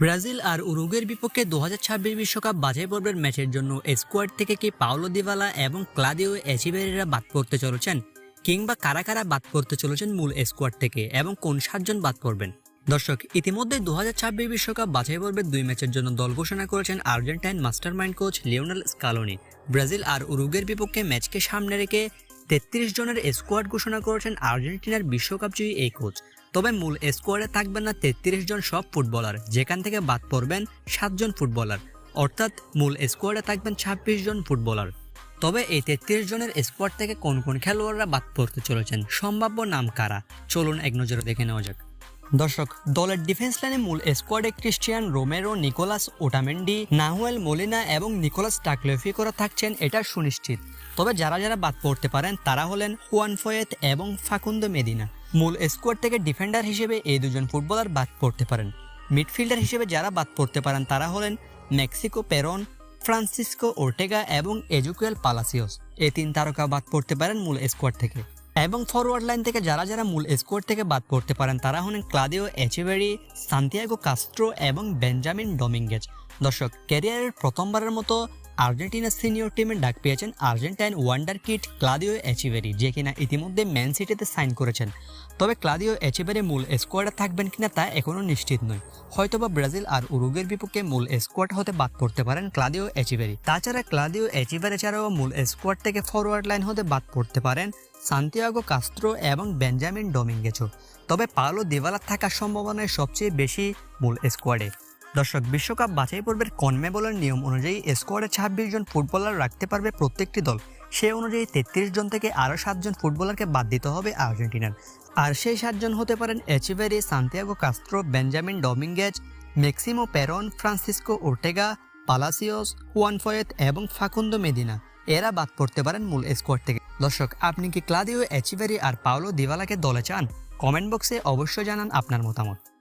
Brazil আর উরুগের বিপক্ষে দু বিশ্বকাপ বাছাই পর্বের ম্যাচের জন্য স্কোয়াড থেকে কি পাওলো দিবালা এবং ক্লাদিও এচিবেরিরা বাদ পড়তে চলেছেন? কিংবা কারা কারা বাদ পড়তে চলেছেন মূল স্কোয়াড থেকে এবং কোন সাতজন বাদ পড়বেন? দর্শক, ইতিমধ্যে দু বিশ্বকাপ বাছাই পর্বের দুই ম্যাচের জন্য দল ঘোষণা করেছেন Argentine mastermind coach Lionel Scaloni. Brazil আর উরুগের বিপক্ষে ম্যাচকে সামনে রেখে তেত্রিশ জনের স্কোয়াড ঘোষণা করেছেন আর্জেন্টিনার বিশ্বকাপ জয়ী এই কোচ। তবে মূল স্কোয়াডে থাকবেন না তেত্রিশ জন সব ফুটবলার। যেখান থেকে বাদ পড়বেন সাতজন ফুটবলার। অর্থাৎ মূল স্কোয়াডে থাকবেন ছাব্বিশ জন ফুটবলার। তবে এই তেত্রিশ জনের স্কোয়াড থেকে কোন কোন খেলোয়াড়রা বাদ পড়তে চলেছেন, সম্ভাব্য নাম কারা? চলুন এক নজরে দেখে নেওয়া যাক। দর্শক, দলের ডিফেন্স লাইনে মূল স্কোয়াডে Cristian Romero Nicolas Otamendi Nahuel Molina এবং নিকোলাস টাকলেফি করা থাকছেন, এটা সুনিশ্চিত। তবে যারা যারা বাদ পড়তে পারেন, তারা হলেন হুয়ান ফয়েত এবং ফাকুন্দ মেদিনা মূল স্কোয়াড থেকে ডিফেন্ডার হিসেবে এই দুজন ফুটবলার বাদ পড়তে পারেন। মিডফিল্ডার হিসেবে যারা বাদ পড়তে পারেন, তারা হলেন মেক্সিকো পেরন ফ্রান্সিসকো ওর্টেগা এবং এজুকুয়েল পালাসিওস এই তিন তারকা বাদ পড়তে পারেন মূল স্কোয়াড থেকে। এবং ফরওয়ার্ড লাইন থেকে যারা যারা মূল স্কোর থেকে বাদ পড়তে পারেন, তারা হলেন ক্লাদিও এচেভেরি, সান্তিয়াগো কাস্ট্রো এবং বেঞ্জামিন ডমিঙ্গেজ। দর্শক ক্যারিয়ারের প্রথমবারের মতো আর্জেন্টিনা সিনিয়র টিমের ডাক পেয়েছেন Argentine wonder kid Claudio Echeverri যে কিনা ইতিমধ্যে ম্যান সিটিতে সাইন করেছেন। তবে ক্লাদিও এচিভেরি মূল স্কোয়াডে থাকবেন কিনা তা এখনও নিশ্চিত নয়। হয়তোবা ব্রাজিল আর উরুগের বিপক্ষে মূল স্কোয়াড হতে বাদ পড়তে পারেন ক্লাদিও এচিভেরি তাছাড়া ক্লাদিও এচিভেরি ছাড়াও মূল স্কোয়াড থেকে ফরওয়ার্ড লাইন হতে বাদ পড়তে পারেন সান্তিয়াগো কাস্ত্রো এবং বেঞ্জামিন ডোমিঙ্গেচো তবে পালো দিওয়ালা থাকার সম্ভাবনায় সবচেয়ে বেশি মূল স্কোয়াডে। দর্শক, বিশ্বকাপ বাছাই পর্বের কনমেবলের নিয়ম অনুযায়ী স্কোয়াডে ছাব্বিশ জন ফুটবলার রাখতে পারবে প্রত্যেকটি দল। সে অনুযায়ী তেত্রিশ জন থেকে আরও সাতজন ফুটবলারকে বাদ দিতে হবে আর্জেন্টিনার। আর সেই সাতজন হতে পারেন Echeverri, Santiago Castro, Benjamin Dominguez, Maximo Perrone, Francisco Ortega, Palacios, Juan Foyth এবং ফাকুন্দো মেদিনা। এরা বাদ পড়তে পারেন মূল স্কোয়াড থেকে। দর্শক, আপনি কি ক্লাদিও এচিভেরি আর পাওলো দিওয়ালাকে দলে চান? কমেন্ট বক্সে অবশ্যই জানান আপনার মতামত।